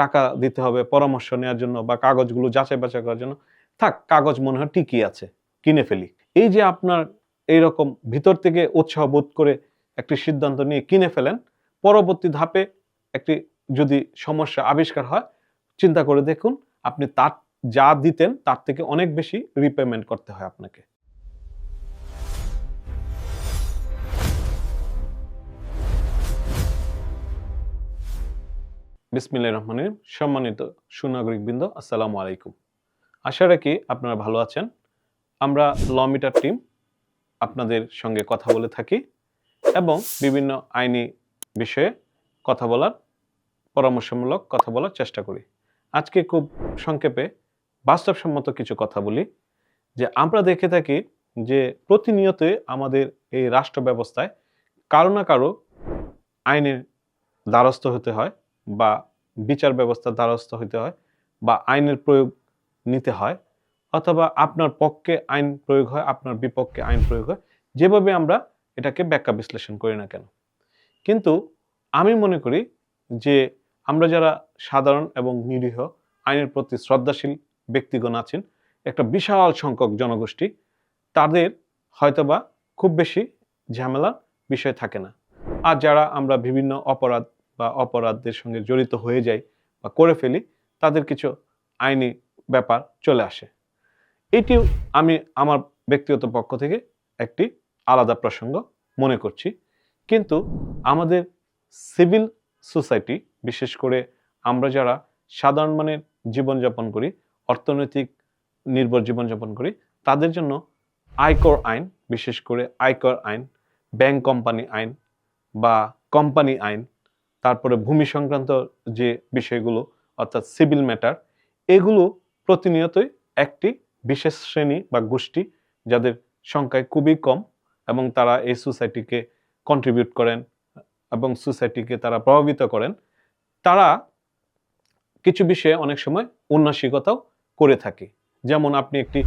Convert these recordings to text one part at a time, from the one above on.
টাকা দিতে হবে, পরামর্শ নেওয়ার জন্য বা কাগজগুলো যাচাই বাছাই করার জন্য। থাক, কাগজ মনে হয় ঠিকই আছে, কিনে ফেলি। এই যে আপনার এইরকম ভিতর থেকে উৎসাহ বোধ করে একটি সিদ্ধান্ত নিয়ে কিনে ফেলেন, পরবর্তী ধাপে একটি যদি সমস্যা আবিষ্কার হয়, চিন্তা করে দেখুন, আপনি তার যা দিতেন তার থেকে অনেক বেশি রিপেমেন্ট করতে হয় আপনাকে। বিসমিল্লাহির রহমানের সম্মানিত সুনাগরিক বৃন্দ আসসালামু আলাইকুম। আশা রাখি আপনারা ভালো আছেন। আমরা ল মিটার টিম আপনাদের সঙ্গে কথা বলে থাকি এবং বিভিন্ন আইনি বিষয়ে কথা বলার, পরামর্শমূলক কথা বলার চেষ্টা করি। আজকে খুব সংক্ষেপে বাস্তবসম্মত কিছু কথা বলি। যে আমরা দেখে থাকি যে প্রতিনিয়ত আমাদের এই রাষ্ট্র ব্যবস্থায় কারও না কারও আইনের দ্বারস্থ হতে হয়। বা বিচার ব্যবস্থার দ্বারস্থ হতে হয় বা আইনের প্রয়োগ নিতে হয় অথবা আপনার পক্ষে আইন প্রয়োগ হয়, আপনার বিপক্ষে আইন প্রয়োগ হয়, যেভাবে আমরা এটাকে ব্যাখ্যা বিশ্লেষণ করি না কেন। কিন্তু আমি মনে করি যে আমরা যারা সাধারণ এবং নিরীহ, আইনের প্রতি শ্রদ্ধাশীল ব্যক্তিগণ আছেন, একটা বিশাল সংখ্যক জনগোষ্ঠী, তাদের হয়তোবা খুব বেশি ঝামেলার বিষয় থাকে না। আর যারা আমরা বিভিন্ন অপরাধ বা অপরাধের সঙ্গে জড়িত হয়ে যাই বা করে ফেলি, তাদের কিছু আইনি ব্যাপার চলে আসে। এটিও আমি আমার ব্যক্তিগত পক্ষ থেকে একটি আলাদা প্রসঙ্গ মনে করছি। কিন্তু আমাদের সিভিল সোসাইটি, বিশেষ করে আমরা যারা সাধারণ মানের জীবনযাপন করি, অর্থনৈতিক নির্ভর জীবনযাপন করি, তাদের জন্য আয়কর আইন, বিশেষ করে আয়কর আইন, ব্যাংক কোম্পানি আইন বা কোম্পানি আইন তারপরে ভূমি সংক্রান্ত যে বিষয়গুলো, অর্থাৎ সিভিল ম্যাটার, এগুলো প্রতিনিয়তই একটি বিশেষ শ্রেণি বা গোষ্ঠী যাদের সংখ্যায় খুবই কম এবং তারা এই সোসাইটিকে কন্ট্রিবিউট করেন এবং সোসাইটিকে তারা প্রভাবিত করেন, তারা কিছু বিষয়ে অনেক সময় উন্নাসিকতাও করে থাকে। যেমন আপনি একটি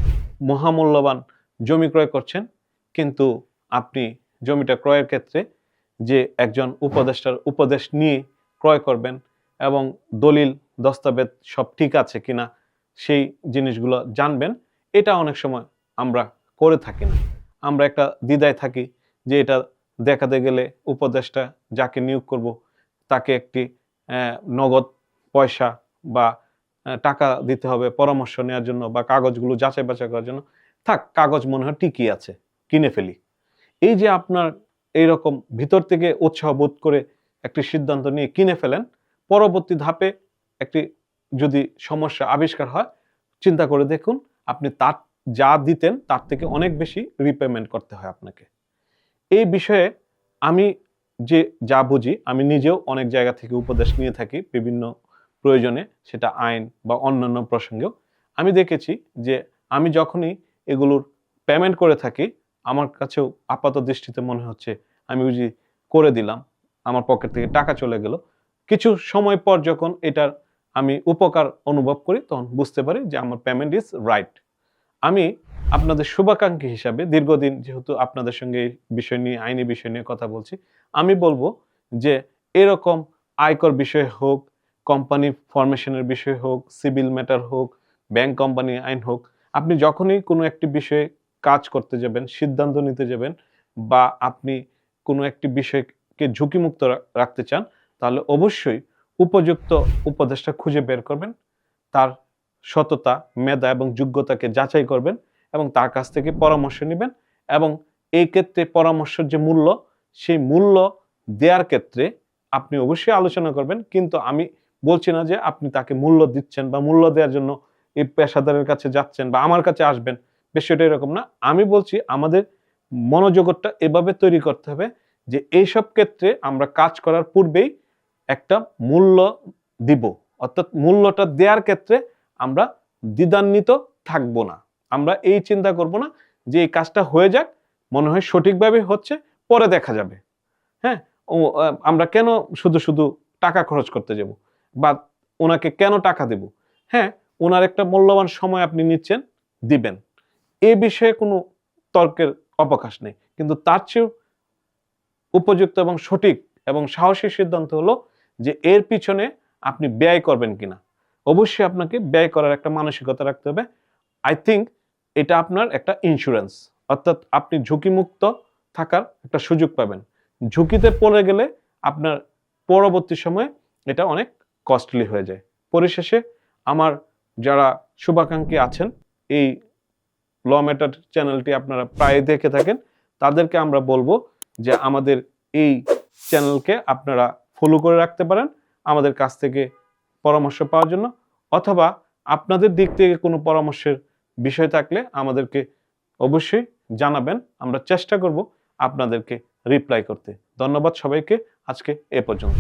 মহামূল্যবান জমি ক্রয় করছেন, কিন্তু আপনি জমিটা ক্রয়ের ক্ষেত্রে যে একজন উপদেষ্টার উপদেশ নিয়ে ক্রয় করবেন এবং দলিল, দস্তাবেজ সব ঠিক আছে কিনা সেই জিনিসগুলো জানবেন, এটা অনেক সময় আমরা করে থাকি না। আমরা একটা দ্বিধায় থাকি যে এটা দেখাতে গেলে উপদেশটা যাকে নিয়োগ করব, তাকে একটি নগদ পয়সা বা টাকা দিতে হবে, পরামর্শ নেওয়ার জন্য বা কাগজগুলো যাচাই বাছাই করার জন্য। থাক, কাগজ মনে হয় ঠিকই আছে, কিনে ফেলি। এই যে আপনার এইরকম ভিতর থেকে উৎসাহ বোধ করে একটি সিদ্ধান্ত নিয়ে কিনে ফেলেন। পরবর্তী ধাপে একটি যদি সমস্যা আবিষ্কার হয়, চিন্তা করে দেখুন, আপনি তার যা দিতেন তার থেকে অনেক বেশি রিপেমেন্ট করতে হয় আপনাকে। এই বিষয়ে আমি যে যা বুঝি, আমি নিজেও অনেক জায়গা থেকে উপদেশ নিয়ে থাকি বিভিন্ন প্রয়োজনে, সেটা আইন বা অন্যান্য প্রসঙ্গেও। আমি দেখেছি যে আমি যখনই এগুলোর পেমেন্ট করে থাকি আমার কাছেও আপাত দৃষ্টিতে মনে হচ্ছে আমি বুঝি করে দিলাম, আমার পকেট থেকে টাকা চলে গেল। কিছু সময় পর যখন এটার আমি উপকার অনুভব করি, তখন বুঝতে পারি যে আমার পেমেন্ট ইজ রাইট আমি আপনাদের শুভাকাঙ্ক্ষী হিসাবে দীর্ঘদিন যেহেতু আপনাদের সঙ্গে এই বিষয় নিয়ে, আইনি বিষয় নিয়ে কথা বলছি, আমি বলব যে এরকম আয়কর বিষয় হোক কোম্পানি ফরমেশনের বিষয় হোক সিভিল ম্যাটার হোক ব্যাংক কোম্পানি আইন হোক, আপনি যখনই কোনো একটি বিষয়ে কাজ করতে যাবেন, সিদ্ধান্ত নিতে যাবেন বা আপনি কোনো একটি বিষয়কে ঝুঁকিমুক্ত রাখতে চান, তাহলে অবশ্যই উপযুক্ত উপদেষ্টা খুঁজে বের করবেন। তার সততা, মেধা এবং যোগ্যতাকে যাচাই করবেন এবং তার কাছ থেকে পরামর্শ নেবেন এবং এই ক্ষেত্রে পরামর্শের যে মূল্য, সেই মূল্য দেওয়ার ক্ষেত্রে আপনি অবশ্যই আলোচনা করবেন। কিন্তু আমি বলছি না যে আপনি তাকে মূল্য দিচ্ছেন বা মূল্য দেওয়ার জন্য এই পেশাদারের কাছে যাচ্ছেন বা আমার কাছে আসবেন। বিষয়টা এরকম না। আমি বলছি আমাদের মনোজগৎটা এভাবে তৈরি করতে হবে যে এইসব ক্ষেত্রে আমরা কাজ করার পূর্বেই একটা মূল্য দিব। অর্থাৎ মূল্যটা দেওয়ার ক্ষেত্রে আমরা দ্বিধান্বিত থাকব না। আমরা এই চিন্তা করব না যে এই কাজটা হয়ে যাক, মনে হয় সঠিকভাবে হচ্ছে, পরে দেখা যাবে। হ্যাঁ? ও আমরা কেন শুধু শুধু টাকা খরচ করতে যাব? বা ওনাকে কেন টাকা দেব? হ্যাঁ? ওনার একটা মূল্যবান সময় আপনি নিচ্ছেন, দিবেন। এ বিষয়ে কোনো তর্কের অবকাশ নেই। কিন্তু তার চেয়েও উপযুক্ত এবং সঠিক এবং সাহসী সিদ্ধান্ত হলো যে এর পিছনে আপনি ব্যয় করবেন কিনা। অবশ্যই আপনাকে ব্যয় করার একটা মানসিকতা রাখতে হবে। আই থিঙ্ক এটা আপনার একটা ইন্স্যুরেন্স অর্থাৎ আপনি ঝুঁকিমুক্ত থাকার একটা সুযোগ পাবেন। ঝুঁকিতে পড়ে গেলে আপনার পরবর্তী সময়ে এটা অনেক কস্টলি হয়ে যায়। পরিশেষে আমার যারা শুভাকাঙ্ক্ষী আছেন, এই ল ম্যাটার চ্যানেলটি আপনারা প্রায় দেখে থাকেন। তাদেরকে আমরা বলব যে আমাদের এই চ্যানেলকে আপনারা ফলো করে রাখতে পারেন আমাদের কাছ থেকে পরামর্শ পাওয়ার জন্য। অথবা আপনাদের দিক থেকে কোনো পরামর্শের বিষয় থাকলে আমাদেরকে অবশ্যই জানাবেন। আমরা চেষ্টা করব আপনাদেরকে রিপ্লাই করতে। ধন্যবাদ সবাইকে। আজকে এ পর্যন্ত